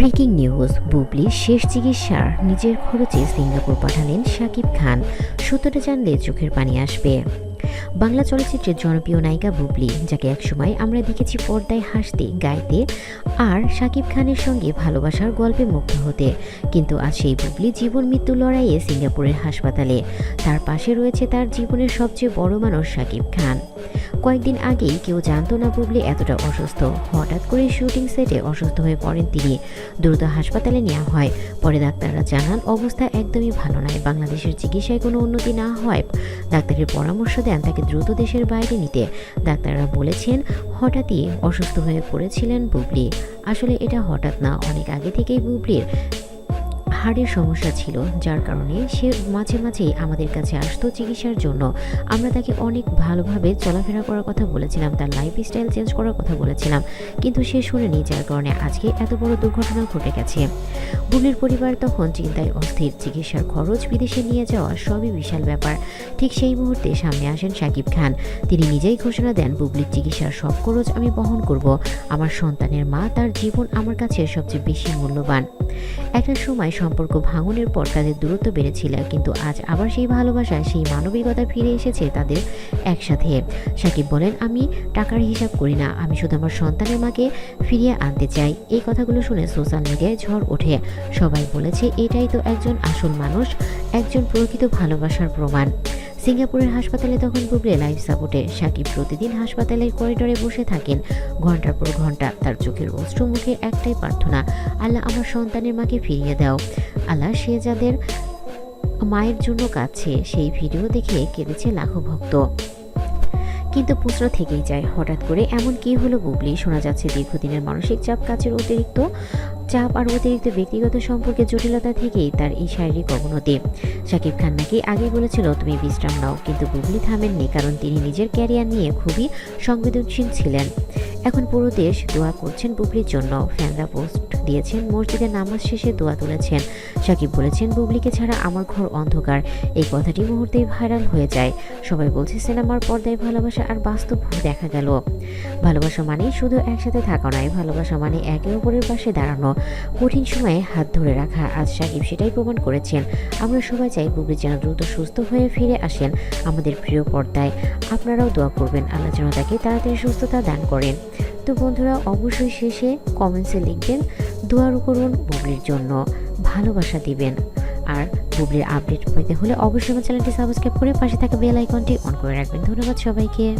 Breaking news, Bubly শেষ চিকিৎসার নিজের খরচে সিঙ্গাপুর পাঠালেন শাকিব খান। সত্যটা জানলে চোখের পানি আসবে। বাংলা চলচ্চিত্রের জনপ্রিয় নায়িকা বুবলি, যাকে একসময় আমরা দেখেছি পর্দায় হাসতে, গাইতে, আর শাকিব খানের সঙ্গে ভালোবাসার গল্পে মুগ্ধ হতে। কিন্তু আজ সেই বুবলি জীবন মৃত্যু লড়াইয়ে সিঙ্গাপুরের হাসপাতালে। তার পাশে রয়েছে তার জীবনের সবচেয়ে বড় মানুষ শাকিব খান। কয়েকদিন আগেই কেউ জানতো না বুবলি এতটা অসুস্থ। হঠাৎ করে শুটিং সেটে অসুস্থ হয়ে পড়েন তিনি। দ্রুত হাসপাতালে নেওয়া হয়। পরে ডাক্তাররা জানান, অবস্থা একদমই ভালো নয়। বাংলাদেশের চিকিৎসায় কোনো উন্নতি না হয় ডাক্তারের পরামর্শ দেন তাকে দ্রুত দেশের বাইরে নিতে। ডাক্তাররা বলেছেন, হঠাৎই অসুস্থ হয়ে পড়েছিলেন বুবলি। আসলে এটা হঠাৎ না, অনেক আগে থেকেই বুবলির হাড়ের সমস্যা ছিল, যার কারণে সে মাঝে মাঝেই আমাদের কাছে আসতো চিকিৎসার জন্য। আমরা তাকে অনেক ভালোভাবে চলাফেরা করার কথা বলেছিলাম, তার লাইফ স্টাইল চেঞ্জ করার কথা বলেছিলাম। কিন্তু সে শুনেনি, যার কারণে আজকে এত বড় দুর্ঘটনা ঘটে গেছে। বুবলির পরিবার তখন চিন্তায় অস্থির, চিকিৎসার খরচ বিদেশে নিয়ে যাওয়া সবই বিশাল ব্যাপার। ঠিক সেই মুহূর্তে সামনে আসেন শাকিব খান। তিনি নিজেই ঘোষণা দেন, বুবলির চিকিৎসার সব খরচ আমি বহন করব। আমার সন্তানের মা তার জীবন আমার কাছে সবচেয়ে বেশি মূল্যবান। একটা সময় সম্পর্ক ভাঙনের পর তাদের দূরত্ব বেড়েছিল, কিন্তু আজ আবার সেই ভালোবাসা, সেই মানবিকতা ফিরে এসেছে তাদের একসাথে। সাকিব বলেন, আমি টাকার হিসাব করি না, আমি শুধু আমার সন্তানের মাকে ফিরিয়ে আনতে চাই। এই কথাগুলো শুনে সোশ্যাল মিডিয়ায় ঝড় ওঠে। সবাই বলেছে, এটাই তো একজন আসল মানুষ, একজন প্রকৃত ভালোবাসার প্রমাণ। সিঙ্গাপুরের হাসপাতালে তখন বুবলি লাইফ সাপোর্টে। সাকিব প্রতিদিন হাসপাতালের করিডোরে বসে থাকেন। ঘণ্টার পর ঘণ্টা তার চোখের অশ্রু মুখে একটাই প্রার্থনা, আল্লাহ আমার সন্তানের মাকে ফিরিয়ে দাও। আল্লাহ সে যাদের মায়ের জন্য কাছে সেই ভিডিও দেখে কেঁদেছে লাখো ভক্ত। কিন্তু প্রশ্ন থেকেই যায়। হঠাৎ করে এমন কি হলো বুবলি? শোনা যাচ্ছে দীর্ঘদিনের মানসিক চাপ কাজের অতিরিক্ত চাপ আর অতিরিক্ত ব্যক্তিগত সম্পর্কে জটিলতা থেকেই তার এই শারীরিক অবনতি। শাকিব খান নাকি আগেই বলেছিল, তুমি বিশ্রাম নাও। কিন্তু বুবলি থামেননি, কারণ তিনি নিজের ক্যারিয়ার নিয়ে খুবই সংবেদনশীল ছিলেন। এখন পুরো দেশ দোয়া করছেন বুবলির জন্য। ফ্যানরা পোস্ট দিয়েছেন, মসজিদে নামাজ শেষে দোয়া তুলেছেন। সাকিব বলেছেন, বুবলিকে ছাড়া আমার ঘর অন্ধকার। এই কথাটি মুহূর্তেই ভাইরাল হয়ে যায়। সবাই বলছে, সিনেমার পর্দায় ভালোবাসা আর বাস্তব দেখা গেল। ভালোবাসা মানে শুধু একসাথে থাকা নয়, ভালোবাসা মানে একে অপরের পাশে দাঁড়ানো। কঠিন সময়ে হাত ধরে রাখা আজ সাকিব সেটাই প্রমাণ করেছেন। আমরা সবাই চাই বুবলি যেন দ্রুত সুস্থ হয়ে ফিরে আসেন আমাদের প্রিয় পর্দায়। আপনারাও দোয়া করবেন, আল্লাহ যেন তাকে তাড়াতাড়ি সুস্থতা দান করেন। তো বন্ধুরা, অবশ্যই শেষে কমেন্টসে লিখবেন দোয়ার করুন বুবলির জন্য। ভালোবাসা দিবেন। আর বুবলির আপডেট পেতে হলে অবশ্যই আমার চ্যানেলটি সাবস্ক্রাইব করে পাশে থাকা বেল আইকনটি অন করে রাখবেন। ধন্যবাদ সবাইকে।